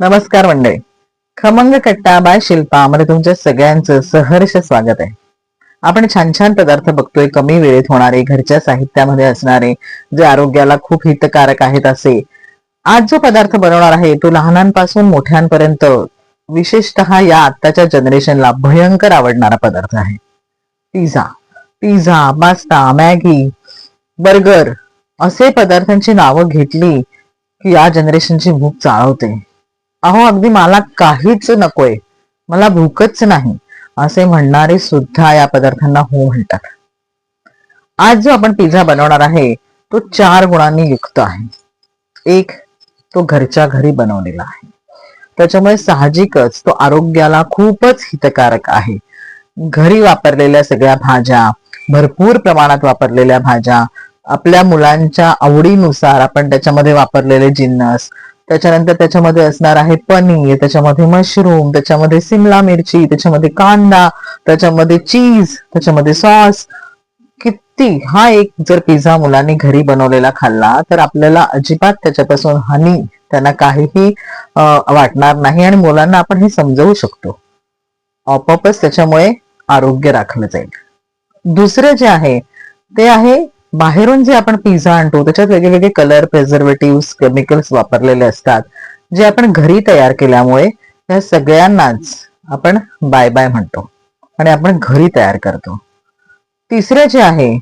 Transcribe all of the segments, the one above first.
नमस्कार मंडळी. खमंग कट्टा बाय शिल्पा मध्ये तुमच्या सगळ्यांचं सहर्ष स्वागत आहे. आपण छान छान पदार्थ बघतोय. कमी वेळेत होणारे घरच्या साहित्यामध्ये असणारे जे आरोग्याला खूप हितकारक आहेत असे. आज जो पदार्थ बनवणार आहे तो लहानांपासून मोठ्यांपर्यंत विशेषतः या आत्ताच्या जनरेशनला भयंकर आवडणारा पदार्थ आहे. Pizza. Pizza pasta Maggi burger असे पदार्थांची नावं घेतली की या जनरेशनची भूक चाळवते. अहो अगदी मला काहीच नकोय. मला भूकच नाही. असे म्हणणारे सुद्धा या पदार्थांना हो म्हणतात. आज जो आपण पिझ्झा बनवणार आहे तो चार गुणांनी युक्त आहे. एक तो घरच्या घरी बनवलेला आहे. त्याच्यामुळे साहजिकच तो आरोग्याला खूपच हितकारक आहे. घरी वापरलेल्या सगळ्या भाज्या भरपूर प्रमाणात वापरलेल्या भाज्या आपल्या मुलांच्या आवडीनुसार आपण त्याच्यामध्ये वापरलेले जिन्नस त्याच्यानंतर त्याच्यामध्ये असणार आहे पनीर त्याच्यामध्ये मशरूम त्याच्यामध्ये सिमला मिरची त्याच्यामध्ये कांदा त्याच्यामध्ये चीज त्याच्यामध्ये सॉस किती? हा एक जर पिझ्झा मुलांनी घरी बनवलेला खाल्ला तर आपल्याला अजिबात त्याच्यापासून हानी त्यांना काहीही वाटणार नाही आणि मुलांना आपण हे समजवू शकतो. आपोआपच त्याच्यामुळे आरोग्य राखलं जाईल. दुसरं जे आहे ते आहे बाहेरून जे आपण पिझ्झा आणतो त्याच्यात वेगवेगळे कलर प्रिझर्वेटिव्ह केमिकल्स वापरलेले असतात. जे आपण घरी तयार केल्यामुळे त्या सगळ्यांनाच आपण बाय बाय म्हणतो आणि आपण घरी तयार करतो. तिसरे जे आहे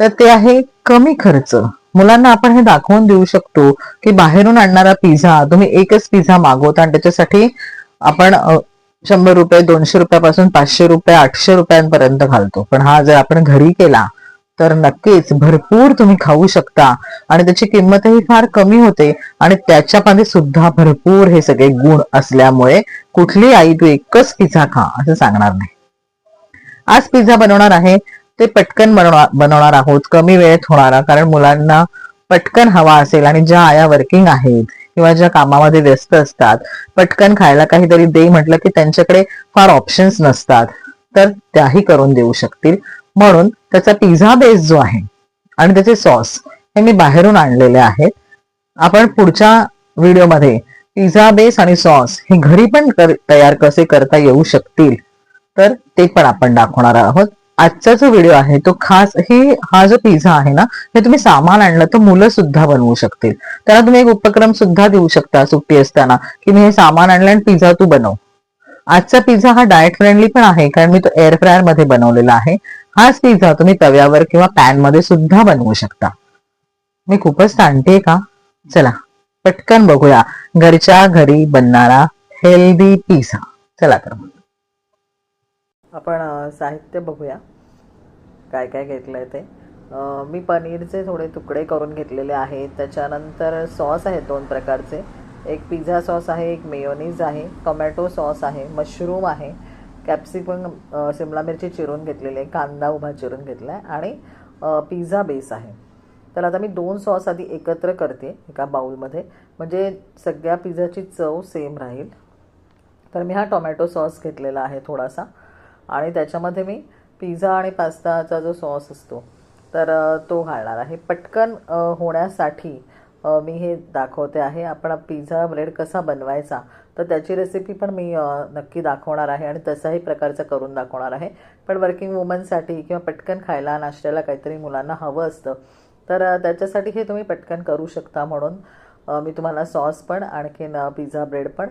तर ते आहे कमी खर्च. मुलांना आपण हे दाखवून देऊ शकतो की बाहेरून आणणारा पिझ्झा तुम्ही एकच पिझ्झा मागवता आणि त्याच्यासाठी आपण शंभर रुपये दोनशे रुपयापासून पाचशे रुपये आठशे रुपयांपर्यंत घालतो. पण हा जर आपण घरी केला तर नक्कीच भरपूर तुम्ही खाऊ शकता. आणि त्याची किंमतही फार कमी होते. आणि त्याच्यामध्ये सुद्धा भरपूर हे सगळे गुण असल्यामुळे कुठली आई तू एकच पिझ्झा खा असं सांगणार नाही. आज पिझ्झा बनवणार आहे. ते पटकन बनवणार बनवणार आहोत. कमी वेळेत होणारा कारण मुलांना पटकन हवा असेल आणि ज्या आया वर्किंग आहेत किंवा ज्या कामामध्ये व्यस्त असतात पटकन खायला काहीतरी दे म्हटलं की त्यांच्याकडे फार ऑप्शन्स नसतात. तर त्याही करून देऊ शकतील. म्हणून त्याचा पिझ्झा बेस जो आहे आणि त्याचे सॉस हे मी बाहेरून आणलेले आहेत. आपण पुढच्या व्हिडिओमध्ये पिझ्झा बेस आणि सॉस हे घरी पण कर- तयार कसे करता येऊ शकतील तर ते पण आपण दाखवणार आहोत. आजचा जो व्हिडिओ आहे तो खास हे हा जो पिझ्झा आहे ना हे तुम्ही सामान आणलं तर मुलं सुद्धा बनवू शकतील. त्याला तुम्ही एक उपक्रम सुद्धा देऊ शकता सुट्टी असताना की मी हे सामान आणलं आणि पिझ्झा तू बनव. आजचा पिझ्झा हा डाएट फ्रेंडली पण आहे कारण मी तो एअर फ्रायरमध्ये बनवलेला आहे. हाच पिझ्झा तुम्ही तव्यावर किंवा पॅनमध्ये सुद्धा बनवू शकता. मी खूपच सांगते का? चला पटकन बघूया. घरच्या घरी बनणारा हेल्दी पिझ्झा चला तर. आपण साहित्य बघूया. काय काय घेतलंय ते? मी पनीरचे थोडे तुकडे करून घेतलेले आहेत. त्याच्यानंतर सॉस आहेत दोन प्रकारचे. एक पिझ्झा सॉस आहे एक मेयोनीज आहे टोमॅटो सॉस आहे मशरूम आहे. कॅप्सिकम शिमला सिमला मिरची चिरून घेतलेली आहे कांदा उभा चिरून घेतला आहे आणि पिझ्झा बेस आहे. तर आता मी दोन सॉस आधी एकत्र करते एका बाउलमध्ये म्हणजे सगळ्या पिझ्झाची चव सेम राहील. तर मी हा टोमॅटो सॉस घेतलेला आहे थोडासा. आणि त्याच्यामध्ये मी पिझ्झा आणि पास्ताचा जो सॉस असतो तर तो घालणार आहे. पटकन होण्यासाठी मी हे दाखवते आहे. आपण पिझ्झा ब्रेड कसा बनवायचा? तर त्याची रेसिपी पण मी नक्की दाखवणार आहे आणि तसाही प्रकारचं करून दाखवणार आहे. पण वर्किंग वुमनसाठी किंवा पटकन खायला नाश्त्याला काहीतरी मुलांना हवं असतं तर त्याच्यासाठी हे तुम्ही पटकन करू शकता म्हणून मी तुम्हाला सॉस पण आणखीन पिझ्झा ब्रेड पण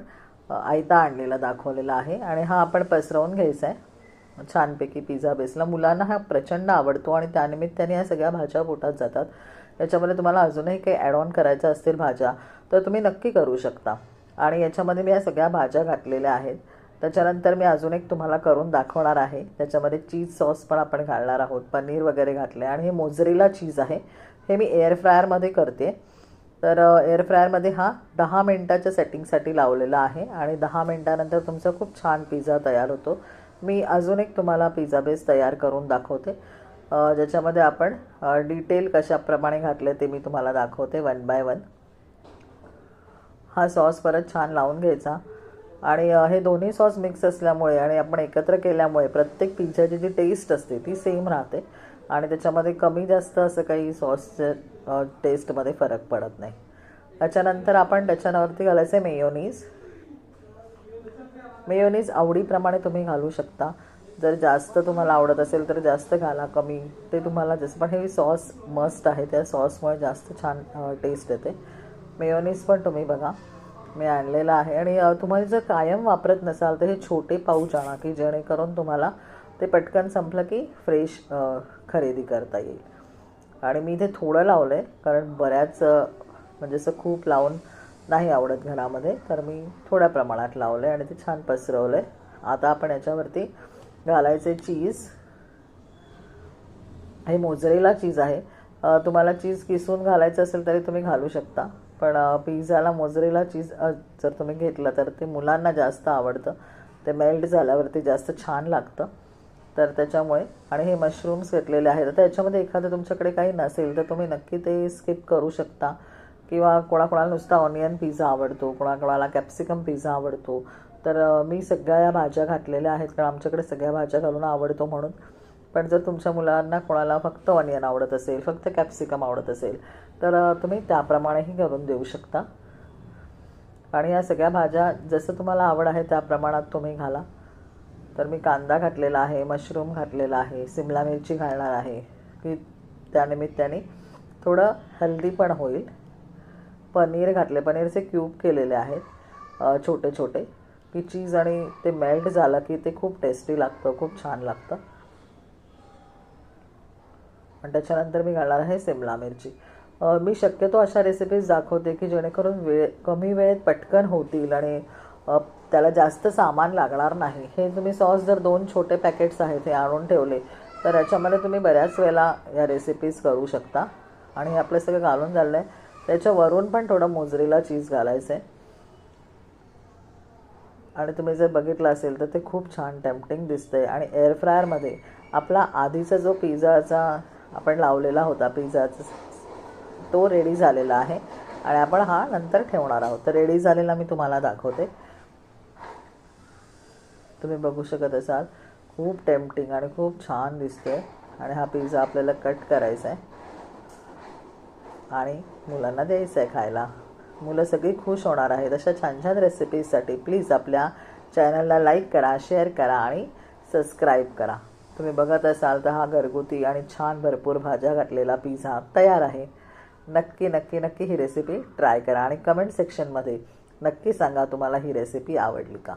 आयता आणलेला दाखवलेला आहे. आणि हा आपण पसरवून घ्यायचा आहे. छानपैकी पिझ्झा बेसला मुलांना हा प्रचंड आवडतो आणि त्यानिमित्ताने या सगळ्या भाज्या पोटात जातात. याच्यामध्ये तुम्हाला अजूनही काही ॲड ऑन करायच्या असतील भाज्या तर तुम्ही नक्की करू शकता. आणि याच्यामध्ये मी या सगळ्या भाज्या घातलेल्या आहेत. त्याच्यानंतर मी अजून एक तुम्हाला करून दाखवणार आहे. त्याच्यामध्ये चीज सॉस पण आपण घालणार आहोत. पनीर वगैरे घातले आणि हे मोजरेला चीज आहे. हे मी एअर फ्रायरमध्ये करते. तर एअर फ्रायरमध्ये हा दहा मिनटाच्या सेटिंगसाठी लावलेला आहे. आणि दहा मिनटानंतर तुमचा खूप छान पिझ्झा तयार होतो. मी अजून एक तुम्हाला पिझ्झा बेस तयार करून दाखवते. ज्याच्यामध्ये आपण डिटेल कशाप्रमाणे घातले ते मी तुम्हाला दाखवते वन बाय वन हा सॉस परत छान लावून घ्यायचा. आणि हे दोन्ही सॉस मिक्स असल्यामुळे आणि आपण एकत्र केल्यामुळे प्रत्येक पिझ्झाची जी टेस्ट असते ती सेम राहते. आणि त्याच्यामध्ये कमी जास्त असं काही सॉसच्या टेस्टमध्ये फरक पडत नाही. त्याच्यानंतर आपण त्याच्यावरती घालायचं आहे मेयोनीज मेयोनीज आवडीप्रमाणे तुम्ही घालू शकता. जर जास्त तुम्हाला आवडत असेल तर जास्त घाला कमी. ते तुम्हाला जसं पण हे सॉस मस्ट आहे. त्या सॉसमुळे जास्त छान टेस्ट येते. मेयोनीज पण तुम्ही बघा. मी आणलेलं आहे. आणि तुम्हाला जर कायम वापरत नसाल तर हे छोटे पाऊच आणा की जेणेकरून तुम्हाला ते पटकन संपलं की फ्रेश खरेदी करता येईल. आणि मी इथे थोडं लावलं आहे कारण बऱ्याच म्हणजे असं खूप लावून नाही आवडत घरामध्ये. तर मी थोड्या प्रमाणात लावलं आहे आणि ते छान पसरवलं आहे आता आपण याच्यावरती घालायचे चीज. हे मोजरेला चीज आहे. तुम्हाला चीज किसून घालायचं असेल तरी तुम्ही घालू शकता. पण पिझ्झाला मोजरेला चीज जर तुम्ही घेतलं तर ते मुलांना जास्त आवडतं. ते मेल्ट झाल्यावरती जास्त छान लागतं. तर त्याच्यामुळे आणि हे मशरूम्स घेतलेले आहेत. तर याच्यामध्ये एखादं तुमच्याकडे काही नसेल तर तुम्ही नक्की ते स्किप करू शकता. किंवा कोणाकोणाला नुसता ऑनियन पिझ्झा आवडतो कोणाकोणाला कॅप्सिकम पिझ्झा आवडतो. तर मी सगळ्या या भाज्या घातलेल्या आहेत कारण आमच्याकडे सगळ्या भाज्या घालून आवडतो म्हणून. पण जर तुमच्या मुलांना कोणाला फक्त ऑनियन आवडत असेल फक्त कॅप्सिकम आवडत असेल तर तुम्ही त्याप्रमाणेही करून देऊ शकता. आणि या सगळ्या भाज्या जसं तुम्हाला आवड आहे त्या प्रमाणात तुम्ही घाला. तर मी कांदा घातलेला आहे मशरूम घातलेला आहे सिमला मिरची घालणार आहे. की त्यानिमित्ताने थोडं हेल्दी पण होईल. पनीर घातले पनीरचे क्यूब केलेले आहेत छोटे छोटे की चीज आणि ते मेल्ट झालं की ते खूप टेस्टी लागतं खूप छान लागतं. आणि त्याच्यानंतर मी घालणार आहे सिमला मिरची. मी शक्यतो अशा रेसिपीज दाखवते की जेणेकरून वेळ कमी वेळेत पटकन होतील आणि त्याला जास्त सामान लागणार नाही. हे तुम्ही सॉस जर दोन छोटे पॅकेट्स आहेत हे आणून ठेवले तर याच्यामध्ये तुम्ही बऱ्याच वेळेला या रेसिपीज करू शकता. आणि आपलं सगळं घालून झालं आहे त्याच्यावरून पण थोडं मोजरीला चीज घालायचं आहे आणि तुम्ही जर बघितलं असेल तर ते खूप छान टेम्पटिंग दिसतंय. आणि एअर फ्रायरमध्ये आपला आधीचा जो पिझ्झाचा आपण लावलेला होता पिझ्झाचा तो रेडी झालेला आहे. आणि आपण हा नंतर ठेवणार आहोत. तर रेडी झालेला मी तुम्हाला दाखवते. तुम्ही बघू शकत असाल खूप टेम्पटिंग आणि खूप छान दिसतोय. आणि हा पिझ्झा आपल्याला कट करायचा आहे आणि मुलांना द्यायचं आहे खायला. मुलं सगळी खुश होणार आहेत. अशा छान छान रेसिपीजसाठी प्लीज आपल्या चॅनलला लाईक करा शेअर करा आणि सबस्क्राईब करा. तुम्ही बघत असाल तर हा घरगुती आणि छान भरपूर भाज्या घातलेला पिझ्झा तयार आहे. नक्की नक्की नक्की ही रेसिपी ट्राय करा आणि कमेंट सेक्शनमध्ये नक्की सांगा तुम्हाला ही रेसिपी आवडली का.